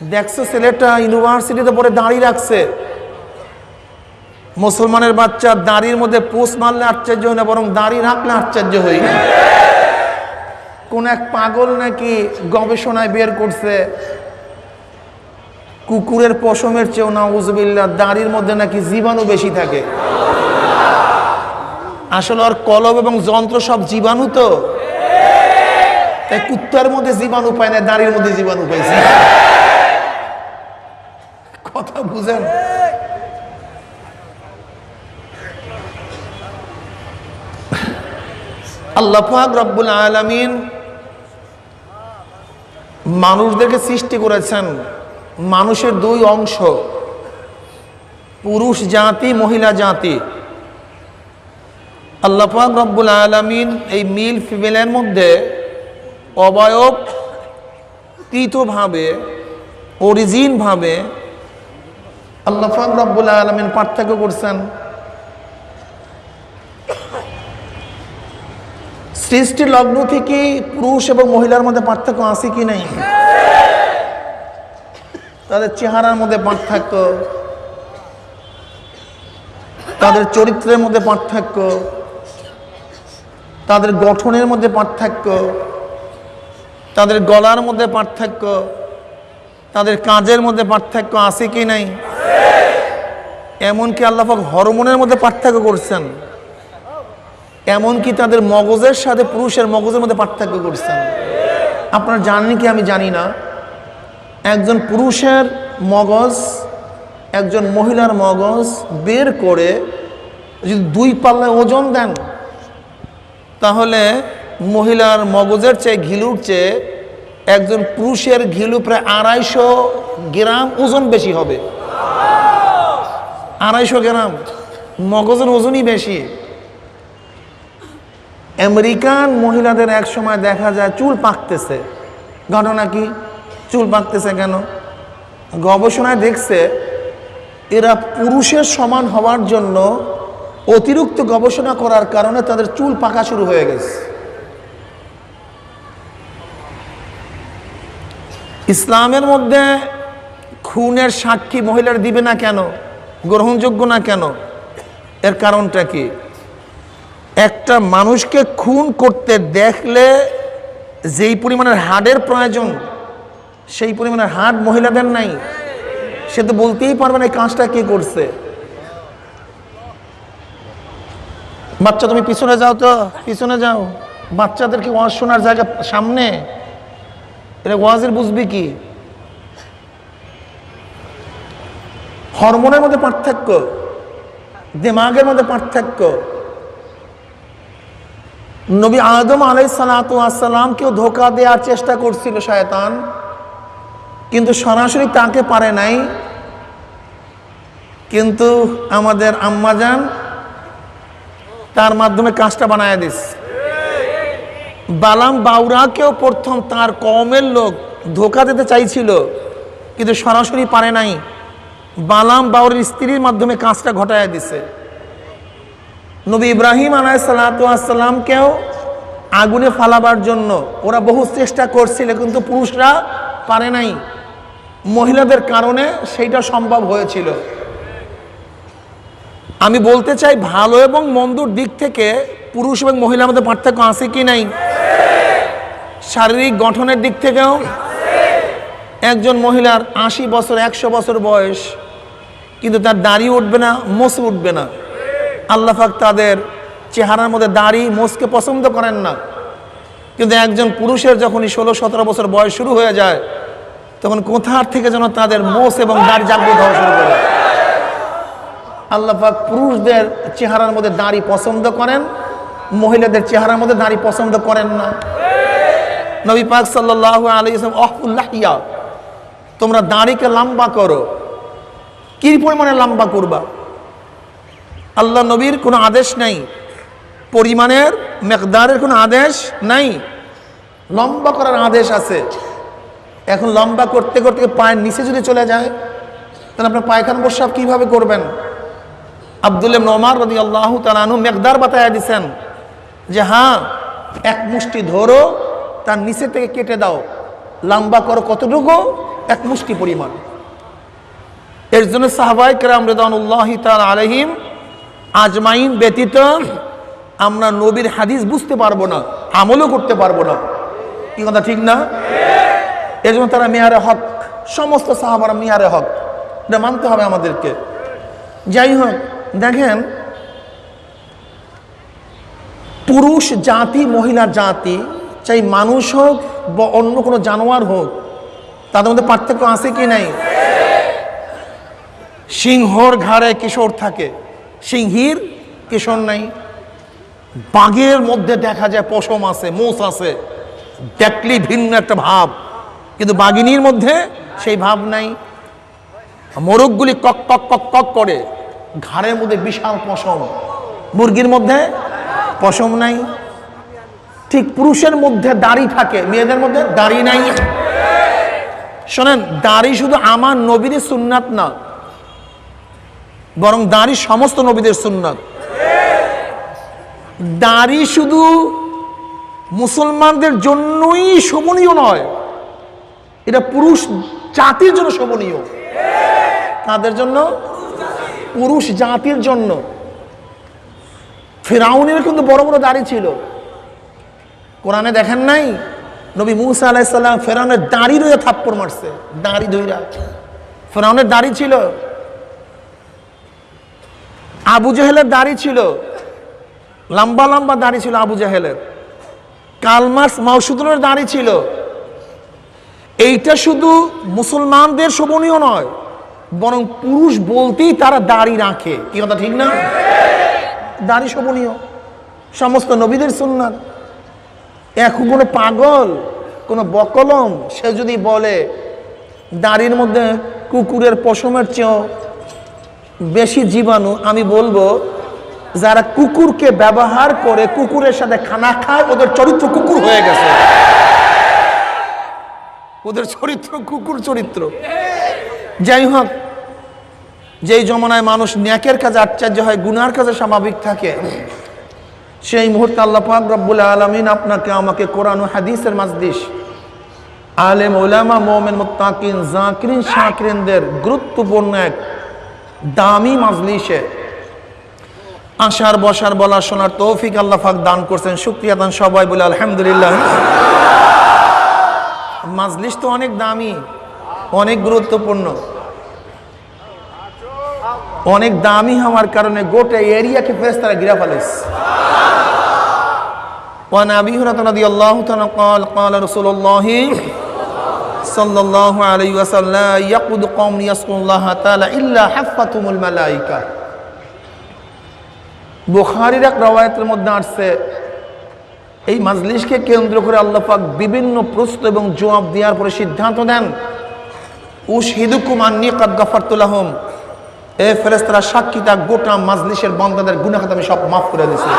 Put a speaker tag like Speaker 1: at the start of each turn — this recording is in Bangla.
Speaker 1: দেখছ, ছেলেটা ইউনিভার্সিটিতে পরে দাঁড়িয়ে রাখছে। মুসলমানের বাচ্চা দাঁড়ির মধ্যে পোষ মারলে আশ্চর্য হয় না, বরং দাঁড়িয়ে রাখলে আশ্চর্য হই। কোন এক পাগল নাকি গবেষণায় বের করছে, কুকুরের পশমের চেয়েও না উজবিল্লা দাঁড়ির মধ্যে নাকি জীবাণু বেশি থাকে। আসলে আর কলব এবং যন্ত্র সব জীবাণু তো। তাই কুত্তার মধ্যে জীবাণু পায় না, দাঁড়ির মধ্যে জীবাণু পাইছে। বুঝেন আল্লাহ পাক রব্বুল আলামিন মানুষদেরকে সৃষ্টি করেছেন মানুষের দুই অংশ, পুরুষ জাতি, মহিলা জাতি। আল্লাহ পাক রব্বুল আলামিন এই মিল ফিমেলের মধ্যে অবয়ব, কৃতভাবে, অরিজিনভাবে আল্লাহ পাক রব্বুল আলামিন পার্থক্য করছেন। সৃষ্টি লগ্ন থেকে পুরুষ এবং মহিলার মধ্যে পার্থক্য আছে কি নাই? তাদের চেহারার মধ্যে পার্থক্য, তাদের চরিত্রের মধ্যে পার্থক্য, তাদের গঠনের মধ্যে পার্থক্য, তাদের গলার মধ্যে পার্থক্য, তাদের কাজের মধ্যে পার্থক্য আছে কি নাই? এমনকি আল্লাহাক হরমোনের মধ্যে পার্থক্য করছেন। এমনকি তাদের মগজের সাথে পুরুষের মগজের মধ্যে পার্থক্য করছেন। আপনারা জানেন কি আমি জানি না? একজন পুরুষের মগজ, একজন মহিলার মগজ বের করে যদি দুই পাল্লায় ওজন দেন, তাহলে মহিলার মগজের চেয়ে ঘিলুর চেয়ে একজন পুরুষের ঘিলু প্রায় আড়াইশো গ্রাম ওজন বেশি হবে। আড়াইশো গ্রাম। মগজের ওজনই বেশি। আমেরিকান মহিলাদের এক সময় দেখা যায় চুল পাকতেছে। ঘটনা কি? চুল পাকতেছে কেন? গবেষণায় দেখছে, এরা পুরুষের সমান হওয়ার জন্য অতিরিক্ত গবেষণা করার কারণে তাদের চুল পাকা শুরু হয়ে গেছে। ইসলামের মধ্যে খুনের সাক্ষী মহিলার দিবে না কেন? গ্রহণযোগ্য না কেন? এর কারণটা কি? একটা মানুষকে খুন করতে দেখলে যেই পরিমাণের হাড়ের প্রয়োজন, সেই পরিমাণের হাড় মহিলাদের নাই। সে তো বলতেই পারবে না এই কাজটা কে করছে। বাচ্চা, তুমি পিছনে যাও তো, পিছনে যাও। বাচ্চাদেরকে ওয়াজ শোনার জায়গা সামনে। এটা ওয়াজের বুঝবি কি? হরমোনের মধ্যে পার্থক্য, দিমাগের মধ্যে পার্থক্য। নবী আদম আলাই সালাতামকেও ধোকা দেওয়ার চেষ্টা করছিল শয়তান, কিন্তু সরাসরি তাকে পারে নাই। কিন্তু আমাদের আম্মাজান তার মাধ্যমে কাজটা বানায় দিস। বালাম বাউরাকেও প্রথম তার কমের লোক ধোকা দিতে চাইছিল, কিন্তু সরাসরি পারে নাই। বালাম বাউরের স্ত্রীর মাধ্যমে কাজটা ঘটায় দিছে। নবী ইব্রাহিম আলাই সালাতামকেও আগুনে ফালাবার জন্য ওরা বহু চেষ্টা করছিল, কিন্তু পুরুষরা পারে নাই। মহিলাদের কারণে সেইটা সম্ভব হয়েছিল। আমি বলতে চাই, ভালো এবং মন্দর দিক থেকে পুরুষ এবং মহিলার মধ্যে পার্থক্য আছে কি নাই? শারীরিক গঠনের দিক থেকেও একজন মহিলার আশি বছর, একশো বছর বয়স কিন্তু তার দাড়ি উঠবে না মোস উঠবে না। আল্লাহাক তাদের চেহারার মধ্যে দাড়ি মোসকে পছন্দ করেন না। কিন্তু একজন পুরুষের যখনই ষোলো, সতেরো বছর বয়স শুরু হয়ে যায়, তখন কোথার থেকে যেন তাদের মোস এবং দাড়ি জাগ্রত হওয়া শুরু করে? আল্লাহাক পুরুষদের চেহারার মধ্যে দাড়ি পছন্দ করেন, মহিলাদের চেহারার মধ্যে দাড়ি পছন্দ করেন না। নবী পাক সাল্লাহ আলী অহুল্লাহিয়া তোমরা দাড়িকে লম্বা করো। কি পরিমাণে লম্বা করবা? আল্লাহ নবীর কোনো আদেশ নাই। পরিমাণের, মেকদারের কোনো আদেশ নাই। লম্বা করার আদেশ আছে। এখন লম্বা করতে করতে পায়ের নিচে যদি চলে যায়, তাহলে আপনার পায়খানা প্রস্রাব কীভাবে করবেন? আবদুল্লাহ নোমার রদি আল্লাহ তালানু মেকদার বাতায় দিছেন যে হ্যাঁ এক মুষ্টি ধরো, তার নিচে থেকে কেটে দাও। লম্বা করো কতটুকু? এক মুষ্টি পরিমাণ। এর জন্য সাহবাই কেরাম রেদানুল্লাহ তাল আলহিম আজমাইন ব্যতীত আমরা নবীর হাদিস বুঝতে পারব না, আমলও করতে পারব না। কি কথা, ঠিক না? এর জন্য তারা মেয়ারে হক, সমস্ত সাহাবারা মেয়ারে হক। এটা মানতে হবে আমাদেরকে। যাই হোক, দেখেন, পুরুষ জাতি, মহিলা জাতি, চাই মানুষ হোক বা অন্য কোনো জানোয়ার হোক, তাদের মধ্যে পার্থক্য আছে কি নাই? সিংহর ঘাড়ে কিশোর থাকে, সিংহীর কিশোর নাই। বাঘের মধ্যে দেখা যায় পশম আছে, মোষ আছে, দেখলি ভিন্ন একটা ভাব। কিন্তু বাঘিনীর মধ্যে সেই ভাব নাই। মোরগগুলি কক কক কক কক করে, ঘাড়ের মধ্যে বিশাল পশম। মুরগির মধ্যে পশম নাই। ঠিক পুরুষের মধ্যে দাড়ি থাকে, মেয়েদের মধ্যে দাড়ি নাই। শোনেন, দাড়ি শুধু আমার নবীর সুন্নাত না বরং দাড়ি সমস্ত নবীদের সুন্নাত। দাড়ি শুধু মুসলমানদের জন্যই শোভনীয় নয়, এটা পুরুষ জাতির জন্য শোভনীয়। তাদের জন্য? পুরুষ জাতির জন্য। ফেরাউনের কিন্তু বড় বড় দাড়ি ছিল। কোরআনে দেখেন নাই? নবী মুসা আলাহিসাল্লাম ফেরাউনের দাড়ি রয়ে থাপ্পড় মারছে। দাড়ি ধইরা। ফেরাউনের দাড়ি ছিল আবু জাহেলের দাড়ি ছিল, লম্বা লম্বা দাড়ি ছিল আবু জাহেলের। কালমার্স মাউসুদনের দাড়ি ছিল। এইটা শুধু মুসলমানদের শোভনীয় নয়, বরং পুরুষ বলতেই তারা দাড়ি রাখে। কি কথা ঠিক না? দাড়ি শোভনীয়। সমস্ত নবীদের সুন্নাত। এখন কোনো পাগল, কোনো বকলম, সে যদি বলে, দাড়ির মধ্যে কুকুরের পশমের চেয়েও বেশি জীবাণু, আমি বলব যারা কুকুরকে ব্যবহার করে কুকুরের সাথে খানা খায়, ওদের চরিত্র কুকুর হয়ে গেছে। ওদের চরিত্র কুকুর চরিত্র। যাই হোক, যেই জমানায় মানুষ ন্যাকের কাজে আশ্চর্য হয়, গুনার কাজে স্বাভাবিক থাকে, সেই মুহূর্তে আল্লাহ পাক রব্বুল আলমিন আপনাকে, আমাকে কোরআন হাদিসের মাজদিস আলেম ওলামা মোমেন, মুত্তাকিন, জাকিরিন, শাকিরিনদের গুরুত্বপূর্ণ এক দামি মাজলিসে আসার বসার বলা শোনার তৌফিক আল্লাহ পাক দান করছেন শুক্রিয়া দান সবাই বলে আলহামদুলিল্লাহ মাজলিস তো অনেক দামি অনেক গুরুত্বপূর্ণ অনেক দামি হওয়ার কারণে গোটা এরিয়াকে ফেরেস্তারা গিরা ফেলেছে وعن ابي هريره رضي الله تعالى قال قال رسول الله সাল্লাল্লাহু আলাইহি ওয়াসাল্লাম ইয়াকুদ কওম ইয়াসকুল্লাহ তাআলা ইল্লা হাফাতুমুল মালাইকা। বুখারীর এক রওয়ায়াতের মধ্যে আসছে, এই মাজলিসকে কেন্দ্র করে আল্লাহ পাক বিভিন্ন প্রশ্ন এবং জবাব দেওয়ার পরে সিদ্ধান্ত দেন, উশহিদুকুম আন্নি কাদ গাফারতুলাহম এ ফেরেস্তারা সাক্ষী তা গোটা মাজলিসের গুনা গুনাখাত আমি সব মাফ করে দিয়েছি